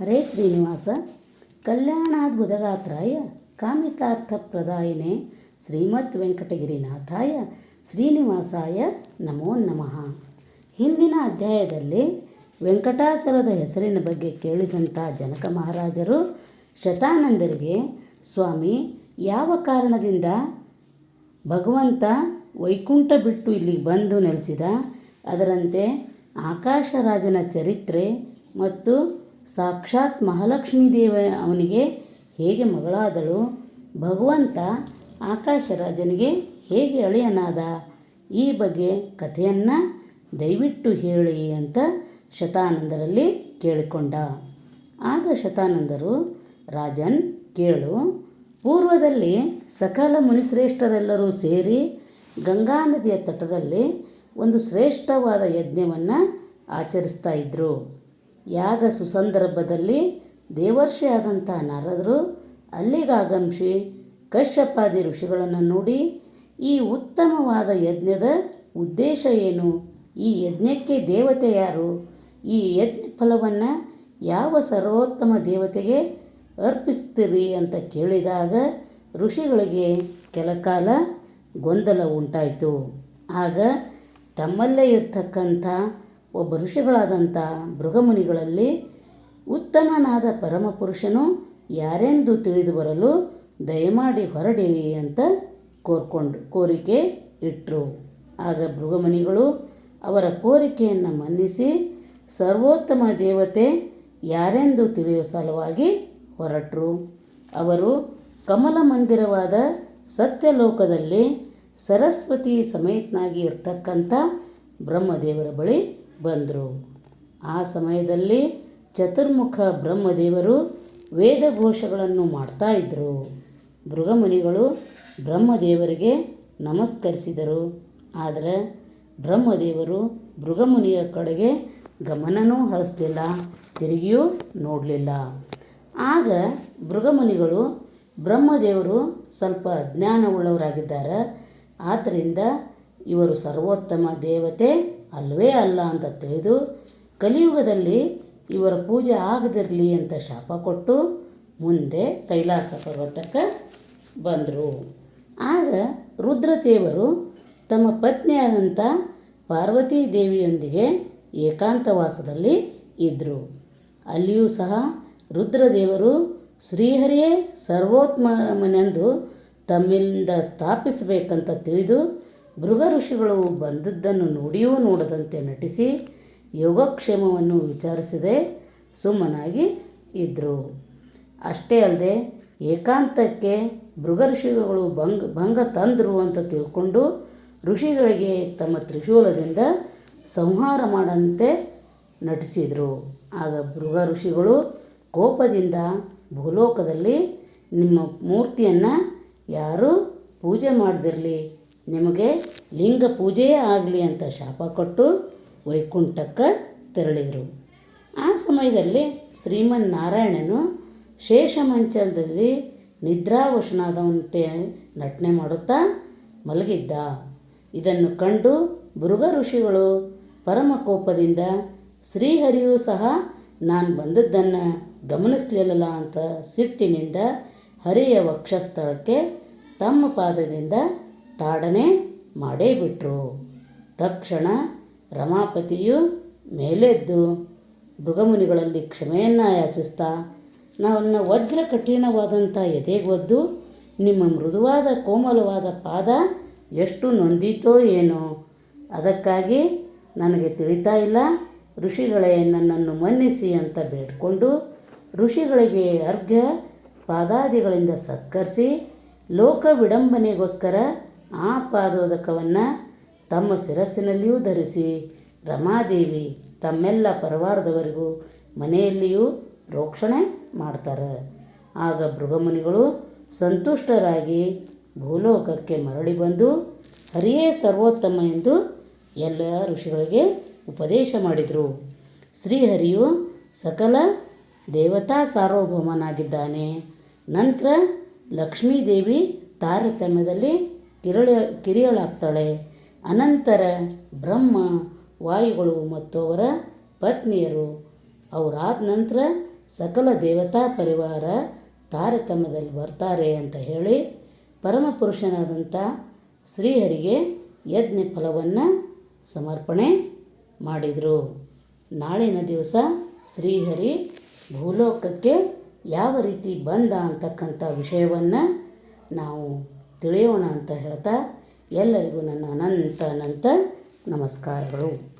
ಹರೇ ಶ್ರೀನಿವಾಸ. ಕಲ್ಯಾಣಾದ್ಭುತಗಾತ್ರಾಯ ಕಾಮಿತಾರ್ಥಪ್ರದಾಯಿನೇ ಶ್ರೀಮದ್ ವೆಂಕಟಗಿರಿನಾಥಾಯ ಶ್ರೀನಿವಾಸಾಯ ನಮೋ ನಮಃ. ಹಿಂದಿನ ಅಧ್ಯಾಯದಲ್ಲಿ ವೆಂಕಟಾಚಲದ ಹೆಸರಿನ ಬಗ್ಗೆ ಕೇಳಿದಂಥ ಜನಕ ಮಹಾರಾಜರು ಶತಾನಂದರಿಗೆ, ಸ್ವಾಮಿ, ಯಾವ ಕಾರಣದಿಂದ ಭಗವಂತ ವೈಕುಂಠ ಬಿಟ್ಟು ಇಲ್ಲಿಗೆ ಬಂದು ನೆಲೆಸಿದ? ಅದರಂತೆ ಆಕಾಶರಾಜನ ಚರಿತ್ರೆ ಮತ್ತು ಸಾಕ್ಷಾತ್ ಮಹಾಲಕ್ಷ್ಮೀ ದೇವ ಅವನಿಗೆ ಹೇಗೆ ಮಗಳಾದಳು? ಭಗವಂತ ಆಕಾಶರಾಜನಿಗೆ ಹೇಗೆ ಅಳಿಯನಾದ? ಈ ಬಗ್ಗೆ ಕಥೆಯನ್ನು ದಯವಿಟ್ಟು ಹೇಳಿ ಅಂತ ಶತಾನಂದರಲ್ಲಿ ಕೇಳಿಕೊಂಡ. ಆಗ ಶತಾನಂದರು, ರಾಜನ್ ಕೇಳು, ಪೂರ್ವದಲ್ಲಿ ಸಕಲ ಮುನಿಶ್ರೇಷ್ಠರೆಲ್ಲರೂ ಸೇರಿ ಗಂಗಾ ನದಿಯ ತಟದಲ್ಲಿ ಒಂದು ಶ್ರೇಷ್ಠವಾದ ಯಜ್ಞವನ್ನು ಆಚರಿಸ್ತಾ ಇದ್ದರು ಯಾಗ ಸುಸಂದರ್ಭದಲ್ಲಿ ದೇವರ್ಷಿಯಾದಂಥ ನಾರದರು ಅಲ್ಲಿಗಾಗಮಿಸಿ ಕಶ್ಯಪಾದಿ ಋಷಿಗಳನ್ನು ನೋಡಿ ಈ ಉತ್ತಮವಾದ ಯಜ್ಞದ ಉದ್ದೇಶ ಏನು? ಈ ಯಜ್ಞಕ್ಕೆ ದೇವತೆ ಯಾರು? ಈ ಯಜ್ಞ ಫಲವನ್ನು ಯಾವ ಸರ್ವೋತ್ತಮ ದೇವತೆಗೆ ಅರ್ಪಿಸ್ತೀರಿ ಅಂತ ಕೇಳಿದಾಗ ಋಷಿಗಳಿಗೆ ಕೆಲಕಾಲ ಗೊಂದಲ ಉಂಟಾಯಿತು. ಆಗ ತಮ್ಮಲ್ಲೇ ಇರ್ತಕ್ಕಂಥ ಒಬ್ಬ ಋಷಿಗಳಾದಂಥ ಭೃಗಮುನಿಗಳಲ್ಲಿ ಉತ್ತಮನಾದ ಪರಮಪುರುಷನು ಯಾರೆಂದು ತಿಳಿದು ಬರಲು ದಯಮಾಡಿ ಹೊರಡಿರಿ ಅಂತ ಕೋರ್ಕೊಂಡು ಕೋರಿಕೆ ಇಟ್ಟರು ಆಗ ಭೃಗಮುನಿಗಳು ಅವರ ಕೋರಿಕೆಯನ್ನು ಮನ್ನಿಸಿ ಸರ್ವೋತ್ತಮ ದೇವತೆ ಯಾರೆಂದು ತಿಳಿಯುವ ಸಲುವಾಗಿ ಹೊರಟರು. ಅವರು ಕಮಲ ಮಂದಿರವಾದ ಸತ್ಯಲೋಕದಲ್ಲಿ ಸರಸ್ವತಿ ಸಮೇತನಾಗಿ ಇರ್ತಕ್ಕಂಥ ಬ್ರಹ್ಮದೇವರ ಬಳಿ ಬಂದರು. ಆ ಸಮಯದಲ್ಲಿ ಚತುರ್ಮುಖ ಬ್ರಹ್ಮದೇವರು ವೇದಘೋಷಗಳನ್ನು ಮಾಡ್ತಾ ಇದ್ದರು ಮೃಗಮುನಿಗಳು ಬ್ರಹ್ಮದೇವರಿಗೆ ನಮಸ್ಕರಿಸಿದರು. ಆದರೆ ಬ್ರಹ್ಮದೇವರು ಮೃಗಮುನಿಯ ಕಡೆಗೆ ಗಮನನೂ ಹರಿಸ್ಲಿಲ್ಲ, ತಿರುಗಿಯೂ ನೋಡಲಿಲ್ಲ. ಆಗ ಮೃಗಮುನಿಗಳು ಬ್ರಹ್ಮದೇವರು ಸ್ವಲ್ಪ ಜ್ಞಾನವುಳ್ಳವರಾಗಿದ್ದಾರೆ. ಆದ್ದರಿಂದ ಇವರು ಸರ್ವೋತ್ತಮ ದೇವತೆ ಅಲ್ಲವೇ ಅಲ್ಲ ಅಂತ ತಿಳಿದು ಕಲಿಯುಗದಲ್ಲಿ ಇವರ ಪೂಜೆ ಆಗದಿರಲಿ ಅಂತ ಶಾಪ ಕೊಟ್ಟು ಮುಂದೆ ಕೈಲಾಸ ಪರ್ವತಕ್ಕೆ ಬಂದರು. ಆಗ ರುದ್ರದೇವರು ತಮ್ಮ ಪತ್ನಿಯಾದಂಥ ಪಾರ್ವತೀ ದೇವಿಯೊಂದಿಗೆ ಏಕಾಂತವಾಸದಲ್ಲಿ ಇದ್ದರು ಅಲ್ಲಿಯೂ ಸಹ ರುದ್ರದೇವರು ಶ್ರೀಹರಿಯೇ ಸರ್ವೋತ್ತಮನೆಂದು ತಮ್ಮಿಂದ ಸ್ಥಾಪಿಸಬೇಕಂತ ತಿಳಿದು ಭೃಗ ಋಷಿಗಳು ಬಂದದ್ದನ್ನು ನೋಡಿಯೂ ನೋಡದಂತೆ ನಟಿಸಿ ಯೋಗಕ್ಷೇಮವನ್ನು ವಿಚಾರಿಸದೆ. ಸುಮ್ಮನಾಗಿ ಇದ್ದರು ಅಷ್ಟೇ ಅಲ್ಲದೆ ಏಕಾಂತಕ್ಕೆ ಮೃಗ ಋಷಿಗಳು ಭಂಗ ಭಂಗ ತಂದರು ಅಂತ ತಿಳ್ಕೊಂಡು ಋಷಿಗಳಿಗೆ ತಮ್ಮ ತ್ರಿಶೂಲದಿಂದ ಸಂಹಾರ ಮಾಡಂತೆ ನಟಿಸಿದರು. ಆಗ ಮೃಗ ಋಷಿಗಳು ಕೋಪದಿಂದ ಭೂಲೋಕದಲ್ಲಿ ನಿಮ್ಮ ಮೂರ್ತಿಯನ್ನು ಯಾರೂ ಪೂಜೆ ಮಾಡದಿರಲಿ ನಿಮಗೆ ಲಿಂಗ ಪೂಜೆಯೇ ಆಗಲಿ ಅಂತ ಶಾಪ ಕೊಟ್ಟು ವೈಕುಂಠಕ್ಕೆ ತೆರಳಿದರು. ಆ ಸಮಯದಲ್ಲಿ ಶ್ರೀಮನ್ ನಾರಾಯಣನು ಶೇಷ ಶೇಷಮಂಚದಲ್ಲಿ ನಿದ್ರಾವಶನಾದಂತೆ ನಟನೆ ಮಾಡುತ್ತಾ ಮಲಗಿದ್ದ. ಇದನ್ನು ಕಂಡು ಮೃಗ ಋಷಿಗಳು ಪರಮ ಕೋಪದಿಂದ, ಶ್ರೀಹರಿಯೂ ಸಹ ನಾನು ಬಂದದ್ದನ್ನು ಗಮನಿಸಲಿಲ್ಲ ಅಂತ ಸಿಟ್ಟಿನಿಂದ ಹರಿಯ ವಕ್ಷಸ್ಥಳಕ್ಕೆ ತಮ್ಮ ಪಾದದಿಂದ ತಾಡನೆ ಮಾಡೇ ಬಿಟ್ಟರು ತಕ್ಷಣ ರಮಾಪತಿಯು ಮೇಲೆದ್ದು ಮೃಗಮುನಿಗಳಲ್ಲಿ ಕ್ಷಮೆಯನ್ನು ಯಾಚಿಸ್ತಾ ನನ್ನ ವಜ್ರ ಕಠಿಣವಾದಂಥ ಎದೆಗೊದ್ದು ನಿಮ್ಮ ಮೃದುವಾದ ಕೋಮಲವಾದ ಪಾದ ಎಷ್ಟು ನೊಂದಿತೋ ಏನೋ. ಅದಕ್ಕಾಗಿ ನನಗೆ ತಿಳಿತಾ ಇಲ್ಲ. ಋಷಿಗಳೇ, ನನ್ನನ್ನು ಮನ್ನಿಸಿ ಅಂತ ಬೇಡ್ಕೊಂಡು ಋಷಿಗಳಿಗೆ ಅರ್ಘ್ಯ ಪಾದಾದಿಗಳಿಂದ ಸತ್ಕರಿಸಿ ಲೋಕ ವಿಡಂಬನೆಗೋಸ್ಕರ ಆ ಪಾದೋದಕವನ್ನು ತಮ್ಮ ಶಿರಸ್ಸಿನಲ್ಲಿಯೂ ಧರಿಸಿ, ರಮಾದೇವಿ ತಮ್ಮೆಲ್ಲ ಪರಿವಾರದವರಿಗೂ ಮನೆಯಲ್ಲಿಯೂ ರೋಕ್ಷಣೆ ಮಾಡ್ತಾರೆ. ಆಗ ಭೃಗಮುನಿಗಳು ಸಂತುಷ್ಟರಾಗಿ ಭೂಲೋಕಕ್ಕೆ ಮರಳಿ ಬಂದು, ಹರಿಯೇ ಸರ್ವೋತ್ತಮ ಎಂದು ಎಲ್ಲ ಋಷಿಗಳಿಗೆ ಉಪದೇಶ ಮಾಡಿದರು. ಶ್ರೀಹರಿಯು ಸಕಲ ದೇವತಾ ಸಾರ್ವಭೌಮನಾಗಿದ್ದಾನೆ. ನಂತರ ಲಕ್ಷ್ಮೀದೇವಿ ತಾರತಮ್ಯದಲ್ಲಿ ಕಿರಳ, ಕಿರಿಯಳಾಗ್ತಾಳೆ. ಅನಂತರ ಬ್ರಹ್ಮ, ವಾಯುಗಳು ಮತ್ತು ಅವರ ಪತ್ನಿಯರು. ಅವರಾದ ನಂತರ ಸಕಲ ದೇವತಾ ಪರಿವಾರ ತಾರತಮ್ಯದಲ್ಲಿ ಬರ್ತಾರೆ ಅಂತ ಹೇಳಿ ಪರಮಪುರುಷನಾದಂಥ ಶ್ರೀಹರಿಗೆ ಯಜ್ಞ ಫಲವನ್ನು ಸಮರ್ಪಣೆ ಮಾಡಿದರು. ನಾಳಿನ ದಿವಸ ಶ್ರೀಹರಿ ಭೂಲೋಕಕ್ಕೆ ಯಾವ ರೀತಿ ಬಂದ ಅಂತಕ್ಕಂಥ ವಿಷಯವನ್ನು ನಾವು ತಿಳಿಯೋಣ ಅಂತ ಹೇಳ್ತಾ ಎಲ್ಲರಿಗೂ ನನ್ನ ಅನಂತ ಅನಂತ ನಮಸ್ಕಾರಗಳು.